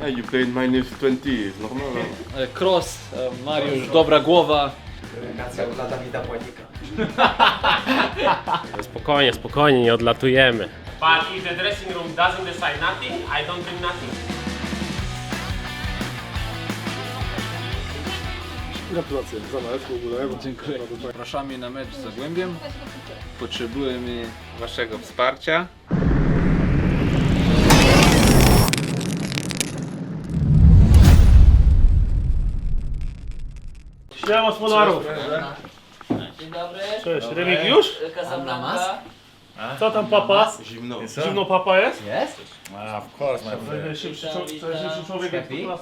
Yeah, you played minus 20, jest normalne. E, Cross, e, Mariusz, dobra głowa. Komunikacja dla Dawida Błanika. Spokojnie, spokojnie, nie odlatujemy. But if the dressing room doesn't decide nothing, I don't drink nothing. Gratulacje, za mecz w ogóle. Dziękuję. Zapraszamy na mecz z Zagłębiem. Potrzebujemy Waszego wsparcia. Siema gospodarów. Dzień dobry. Cześć, Remigiusz? Casablanca. Co tam papa? Zimno. Zimno papa jest? Jest? of course, my To jest najszybszy, Witam, człowiek- jest najszybszy człowiek jak Happy? Witam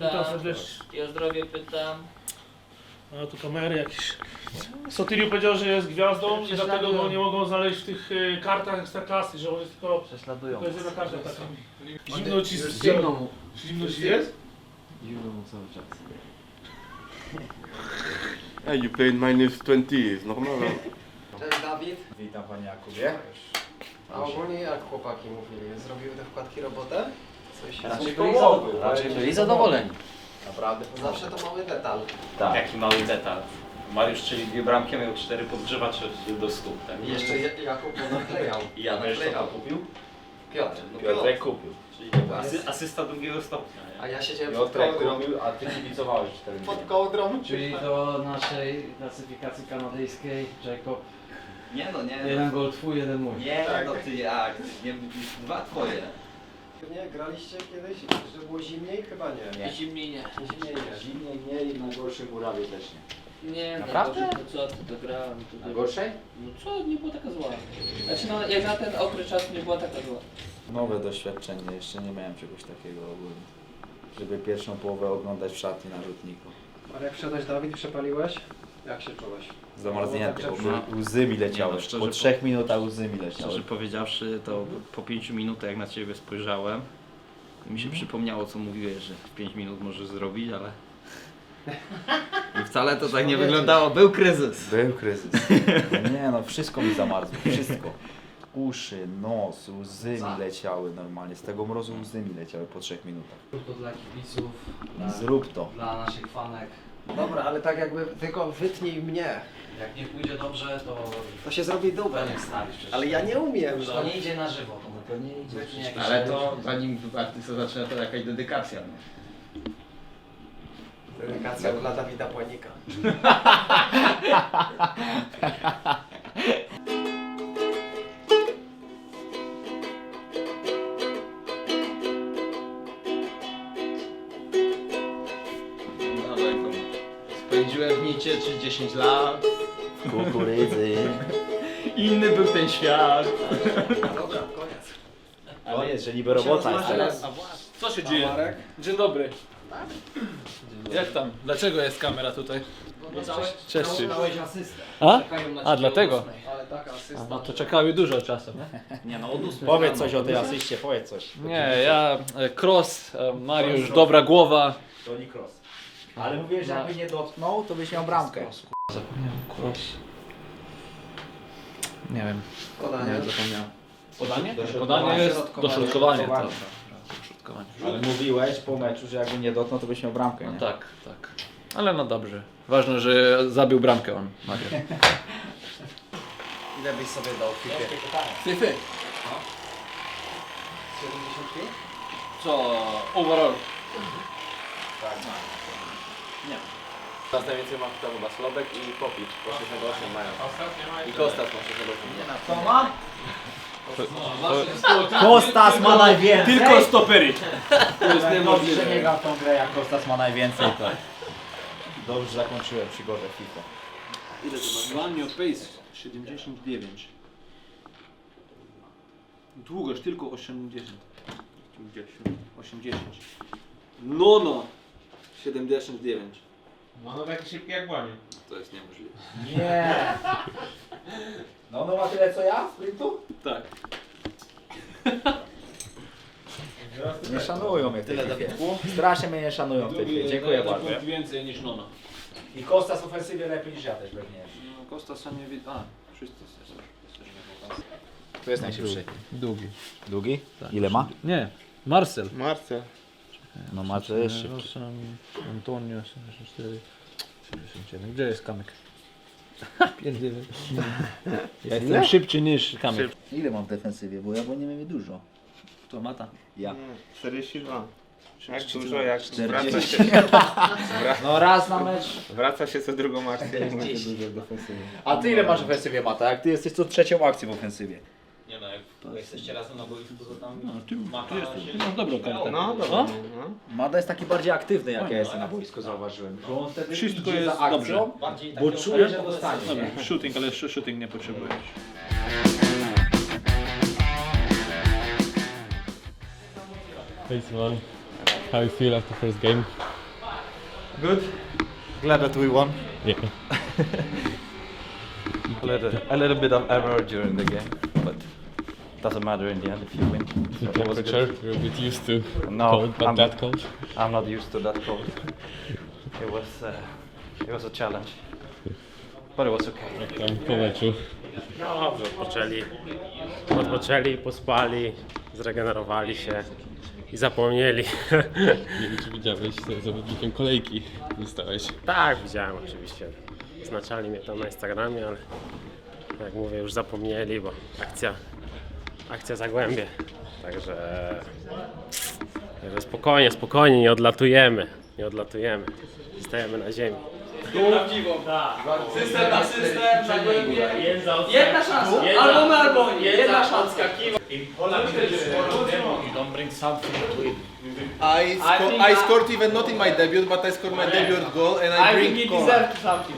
Witam. serdecznie. I o zdrowie pytam. A tu kamery jakieś. Sotyriu powiedział, że jest gwiazdą i dlatego go nie mogą znaleźć w tych y, kartach ekstraklasy, że on jest tylko... Prześladują. To jest jedna karta taka. Zimno ci Zimno mu. Zimno ci jest? Zimno mu cały czas. Yeah, you played minus 20, jest normalne. Cześć Dawid. Witam panie Jakubie. A ogólnie jak chłopaki mówili? Zrobiły te wkładki robotę? Coś Raczej byli, pomogły. za, raczej byli zadowoleni. Naprawdę. Zawsze to mały detal. Jaki mały detal. Mariusz strzelił dwie bramki, miał cztery podgrzewacze do stóp. Tak? I jeszcze Ja- Jakub to naklejał. I ja jeszcze to naklejał. kupił? Piotr. No Piotrek Piotr. kupił. Czyli asy, asysta drugiego stopnia. A Nie? ja siedziałem pod Piotrek kołdrą. robił, a ty kibicowałeś 4 Pod kołdrą. Czyli do naszej klasyfikacji kanadyjskiej Jacob. nie no, nie. Jeden gol twój, jeden mój. Nie, no ty jak? Nie, dwa twoje. Nie, graliście kiedyś, że było zimniej? Chyba nie. Nie. Zimniej nie. Zimniej nie. Zimniej nie i na gorszej murawie też nie. Nie, Naprawdę? No, co ty, to grałem. To Na gorszej? No co, nie była taka zła. Znaczy no, jak na ten okres czasu nie była taka zła. Nowe doświadczenie, jeszcze nie miałem czegoś takiego ogólnie. Żeby pierwszą połowę oglądać w szatni na rzutniku. Ale jak wszedłeś Dawid i przepaliłeś? Jak się czułeś? Zamarznięty, Było bo tak, że- łzy mi leciały. Nie no, szczerze po po- trzech minutach łzy mi leciały. Szczerze powiedziawszy, to po pięciu minutach jak na ciebie spojrzałem, mi się przypomniało co mówiłeś, że w pięć minut możesz zrobić, ale... I wcale to tak nie wyglądało. Był kryzys. Był kryzys. No nie no, wszystko mi zamarzło, wszystko. Uszy, nos, łzy mi leciały normalnie. Z tego mrozu łzy mi leciały po trzech minutach. Zrób to dla kibiców, dla, Zrób to. dla naszych fanek. Dobra, ale tak jakby tylko wytnij mnie. Jak nie pójdzie dobrze, to To się zrobi dubel. pewnie wstawisz. przecież. Ale ja nie umiem. To No. nie idzie na żywo, to pewnie idzie. Wytnie jakiś Ale to zanim artysta zaczyna, to jakaś dedykacja. No. Dla Dawida Błanika. Spędziłem w Nicie 10 lat. Kukurydzy. Inny był ten świat. Dobra, koniec. Koniec, że niby robota jest teraz. Co się dzieje? Marek? Dzień dobry. Jak tam? Dlaczego jest kamera tutaj? Cześć. Dałeś asystę. A? Czekają na A, dlatego. Ale taka asysta. No to czekały dużo czasu, nie? Nie no, od ósmej Powiedz coś o tej asyście, powiedz coś. Nie, ja, e, Cross, e, Mariusz, dobra głowa. Toni Cross. Ale mówiłeś, że jakby nie dotknął, to byś miał bramkę. Zapomniałem, Cross. Nie wiem, Podanie. zapomniałem. Podanie? Podanie jest dośrodkowanie. tak. Dośrodkowanie. Ale mówiłeś po meczu, że jakby nie dotknął, to byś miał bramkę, nie? No tak, tak. Ale no dobrze. Ważne, że zabił bramkę on. Ile byś sobie dał FIFA? Fify. 75? Co, overall? Teraz najwięcej ma kto chyba Slobek i Popić, po 68 mają. I Kostas ma 68. To ma? Kostas ma najwięcej! Tylko stopery. To jest Dobrze, że nie gra w tą grę, jak Kostas ma najwięcej, to... Dobrze, zakończyłem przygodę FIFA. Ile to masz? One your pace 79. Długość tylko 80. 80. No no. 79. No no taki szybki jak błanie. To jest niemożliwe. Nie! No, no ma tyle co ja sprintu? Tak. Nie szanują mnie w tej FIFA. Strasznie mnie nie szanują w tej. Dziękuję bardzo. punkt więcej niż Nona. I Kostas w ofensywie lepiej niż ja też pewnie. No Kostas nie widzi. A, wszyscy są. Kto jest najszybszy? Długi. Długi? Ile ma? Nie, Marcel. Marcel. No Mace jest szybki. Antonio, 74. 77. Gdzie jest kamyk? Pierdziele. Ja jestem szybszy niż kamyk. Ile mam w defensywie? Bo ja bo nie wiem dużo. To mata. Ja. 42. Jak dużo, jak 40. wraca się, No raz na mecz. wraca się co drugą akcję, nie będzie dużo w defensywie. A ty ile masz w ofensywie, Mata? Jak ty jesteś co trzecią akcją w ofensywie? Nie no, jak jesteście razem na boisku, to tam No, ty, ty jesteś. Ty masz dobrą kartę. No dobra, no. Mada jest taki bardziej aktywny, jak ja jestem na boisku, zauważyłem. Bo on wtedy Wszystko idzie jest za akcją, dobrze. bardziej bo takie czuje, że dostanie. Dobra, shooting, ale jeszcze shooting nie potrzebujesz. Hey Simon, how you feel after first game? Good. Glad that we won. Yeah. A little, a little bit of error during the game, but doesn't matter in the end if you win. The So it was good. temperature, you're a bit used to No, cold, but I'm- that cold. I'm not used to that cold. It was, uh, it was a challenge, but it was okay. Tam po meczu? Dobrze, odpoczęli. Odpoczęli, pospali, zregenerowali się i zapomnieli. Nie wiem czy widziałeś, z zawodnikiem kolejki zostałeś. tak, widziałem oczywiście. Znaczali mnie tam na Instagramie, ale jak mówię, już zapomnieli, bo akcja, akcja Zagłębie. Także, także spokojnie, spokojnie, nie odlatujemy. Nie odlatujemy. Stajemy na ziemi. System na system, zagłębie. Jedna szansa. Albo my, albo nie. Jedna szansa. I, sco- I I- scored even not in my debut, but I scored my debut goal and I, I bring think he deserves something.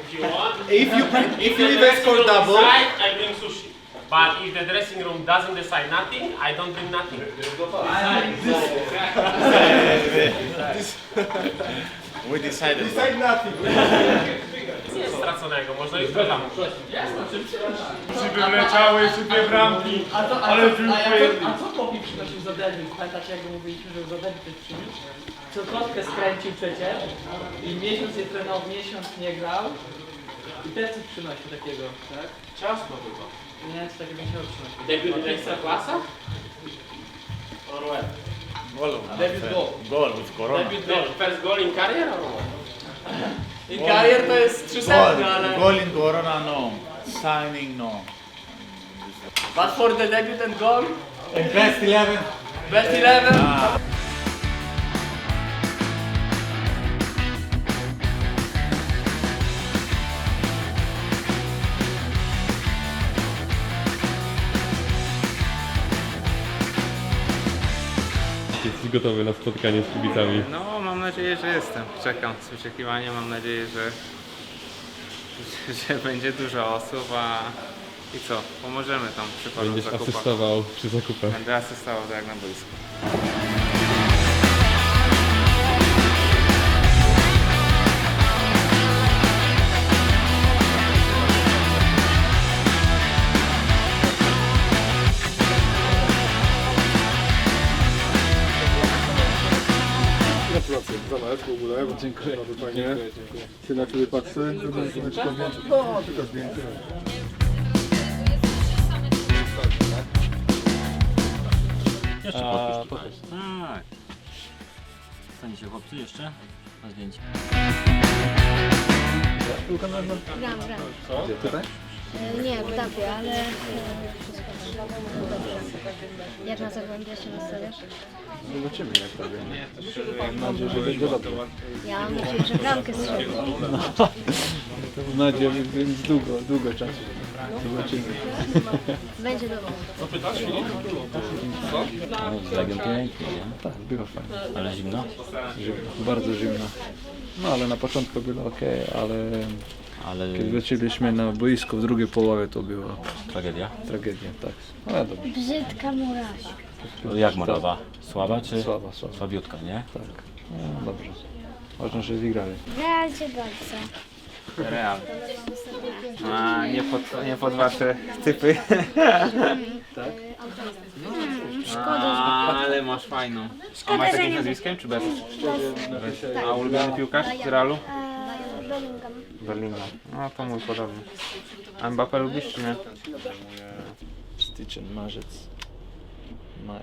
If you want, If you if you even score double, I bring sushi. But if the dressing room doesn't decide nothing, I don't bring nothing. decide nothing. Nic straconego, można już tam. A to, a, ale co, a, jak, a co Popi przynosił za debiut? Pamiętacie jak go mówiliśmy, że za debiut coś przyniósł? Co kostkę skręcił przecież i miesiąc je trenował, miesiąc nie grał i też coś przynosił takiego, tak? Ciasno tylko. Nie, co takiego musiał przynosić. Debiut ekstra klasa? Debiut goal. Goal with corona. Debiut goal. First goal in career or what? I karier to jest 300, ale... in Corona, no. Signing, no. But for the debut and goal, Best 11. best 11. Jesteś gotowy na spotkanie z kibicami? No, mam nadzieję, że jestem. Czekam z wyczekiwaniem. Mam nadzieję, że, że będzie dużo osób, a i co? Pomożemy tam przy paru Będziesz zakupach. asystował przy zakupach. Będę asystował tak na boisku. W ogóle. Dziękuję. Bardzo fajnie. Się na ciebie. Żeby tylko zdjęcie. No, tylko zdjęcie. A, pokaż. Staniecie chłopcy jeszcze na zdjęcie. Gram, gram. Gdzie, tutaj? E, Nie, w Dapie, ale e. Jak na Zagłębie się nastawiasz? Zobaczymy jak będzie. Mam nadzieję, że będzie dobrze. Ja mam nadzieję, że bramkę strzeli. Mam nadzieję, więc długo, długo czasu. Zobaczymy. Będzie dobrze. Legion pięknie, nie? Tak, było fajnie. Ale zimno? Zimno, bardzo zimno. No ale na początku było ok, ale Ale kiedy wróciliśmy na boisko w drugiej połowie to była tragedia. tragedia, tak. Ale dobrze. Brzydka muraźka. Jak Morawa? Słaba czy? Słaba, słaba. Słabiutka, nie? Tak. No, dobrze. Ważne, że wygrali. Real cię bardzo. Real. A, nie pod, nie pod wasze typy. Szkoda, Ale masz fajną. A masz nie- nazwiskiem czy bez? A ulubiony piłkarz z Realu? E, Bellingham. Bellingham. No to mój podobny. A Mbappé lubisz czy nie? Styczeń, marzec, maj.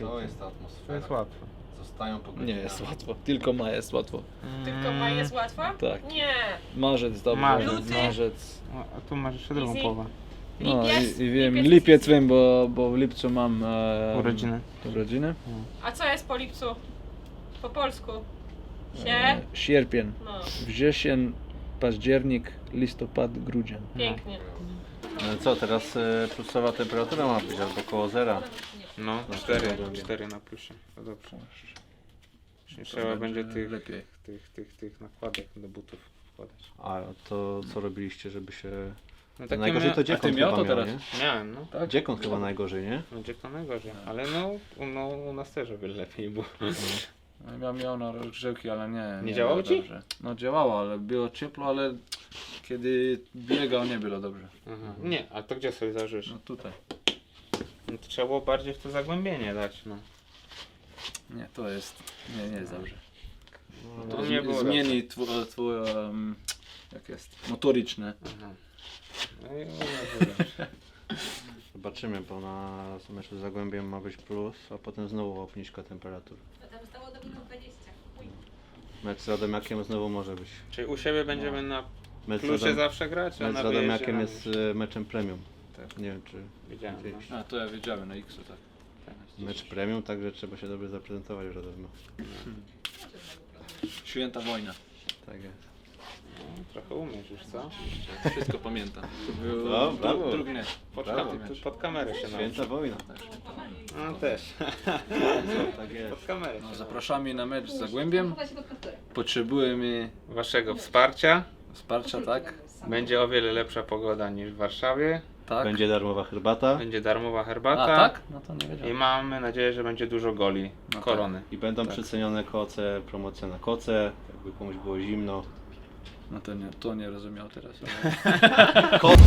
To jest ta To atmosfera. jest łatwe. wstają po Nie godzinach. jest łatwo, tylko ma jest łatwo. Tylko maj jest łatwo? Tak. Nie. Marzec dobrze, Marzec. Luty? marzec. A tu masz jeszcze drugą Easy. połowę. No Lipiec? i, i wiem, Lipiec lipiec wiem, bo, bo w lipcu mam e, Urodziny. urodziny. A co jest po lipcu? Po polsku? Sie? E, sierpień, No, wrzesień, październik, listopad, grudzień. pięknie. No co, teraz e, plusowa temperatura ma być albo koło zera. No, Na 4, przykład. 4 na plusie. To dobrze. Nie trzeba będzie tych, lepiej. tych, tych, tych nakładek do butów wkładać. A to co robiliście, żeby się... No To najgorzej to ty dziekon miał chyba to miał, teraz? nie? Miałem, no. Tak? Dziekon chyba najgorzej, nie? Będzie to najgorzej. Ale no, no u nas też o wiele lepiej było. No, Ja miał na rozgrzewki, ale nie. Nie działało było ci? Dobrze. No działało, ale było ciepło, ale kiedy biegał nie było dobrze. Aha. Nie, a to gdzie sobie zażysz? No tutaj. No to trzeba było bardziej w to zagłębienie dać, no. Nie, to jest, nie, nie jest dobrze. To To nie było zmieni twój, twój um, jak jest, motoryczne. Aha. No i było dobrze. Zobaczymy, bo na meczu z Zagłębiem ma być plus, a potem znowu obniżka temperatur. Mecz z Radomiakiem znowu może być. Czyli u siebie będziemy na Mecz z plusie Radom- zawsze grać, a Mecz z na wyjeździe Radomiakiem na jest e, meczem premium. Tak. Nie wiem czy Widziałem, no. widzieliście. A to ja wiedziałem na X-u, tak. Mecz premium, także trzeba się dobrze zaprezentować w Radomiu. Święta wojna. Tak jest. No, trochę umiesz już, co? Wszystko pamiętam. To był No, brawo. dru- drugi mecz. Pod, kamerę się Święta nauczył. wojna. No też. Tak jest. Pod kamerę. No, zapraszamy na mecz z Zagłębiem. Potrzebujemy Waszego wsparcia. wsparcia, tak? Będzie o wiele lepsza pogoda niż w Warszawie. Tak. Będzie darmowa herbata Będzie darmowa herbata. A tak? No to nie I wiedziałem. mamy nadzieję, że będzie dużo goli. No korony. i będą Tak. przecenione koce, promocja na koce, jakby komuś było zimno. No to nie, to nie rozumiał teraz. Kot